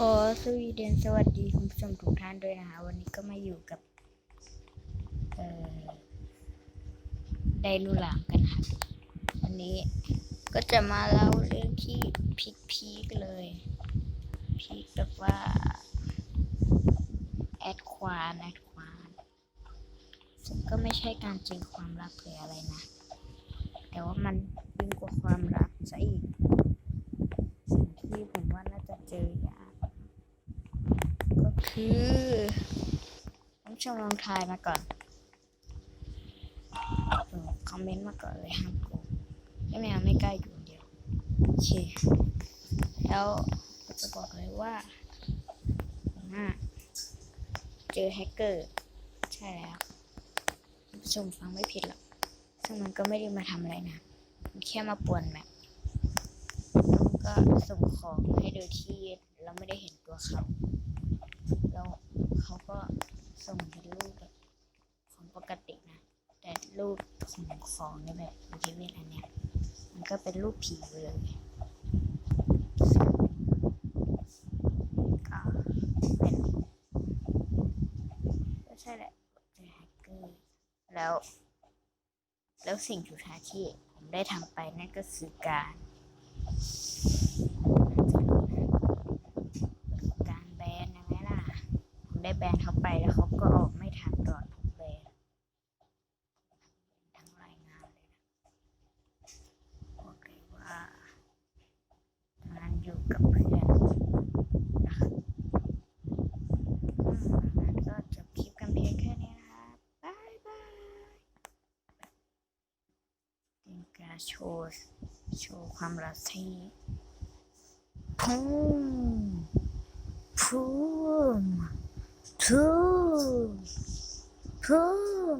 ขอสวีเดนสวัสดีคุณผู้ชมทุกท่านด้วยนะคะ วันนี้ก็มาอยู่กับ เอ่อไดรูลามกันค่ะวันนี้ก็จะมาเล่าเรื่องที่พีคพีคเลยพีคแบบว่า แอดควานแอดควานซึ่งก็ไม่ใช่การจริงความรักหรืออะไรนะ แต่ว่ามันยิ่งกว่าความรักซะอีกสิ่งที่ผมว่าน่าจะเจอ คือต้องชมลองทายมาก่อนคอมเมนต์มาก่อนเลยห้ามโกงไม่แมวไม่ใกล้อยู่เดียวโอเคแล้วจะบอกเลยว่าผมเจอแฮกเกอร์ ใช่แล้วผู้ชมฟังไม่ผิดหรอกซึ่งมันก็ไม่ได้มาทำอะไรนะมันแค่มาป่วนแมปก็ส่งของให้โดยที่เราไม่ได้เห็นตัวเขา เขาก็ส่งเป็นรูปแบบของปกตินะ แต่รูปของของในแบบวิดีโออันเนี้ยมันก็เป็นรูปผีเลยก็เป็นก็ใช่แหละเป็นแฮกเกอร์แล้ว แล้วสิ่งสุดท้ายที่ผมได้ทำไปนั่นก็คือการแบนยังไงล่ะ ผมได้ แบนเขาไปแล้วเขาก็ออกไม่ทันตอนผมแบนทั้งรายงานเลยนะบอกเลยว่าตอนนั้นอยู่กับเพื่อนนะครับงั้นก็จบคลิปกันเพียงแค่นี้นะครับบายบายเป็นการโชว์โชว์ความรักที่พุ่งพุ่ง พุ่งพุ่ง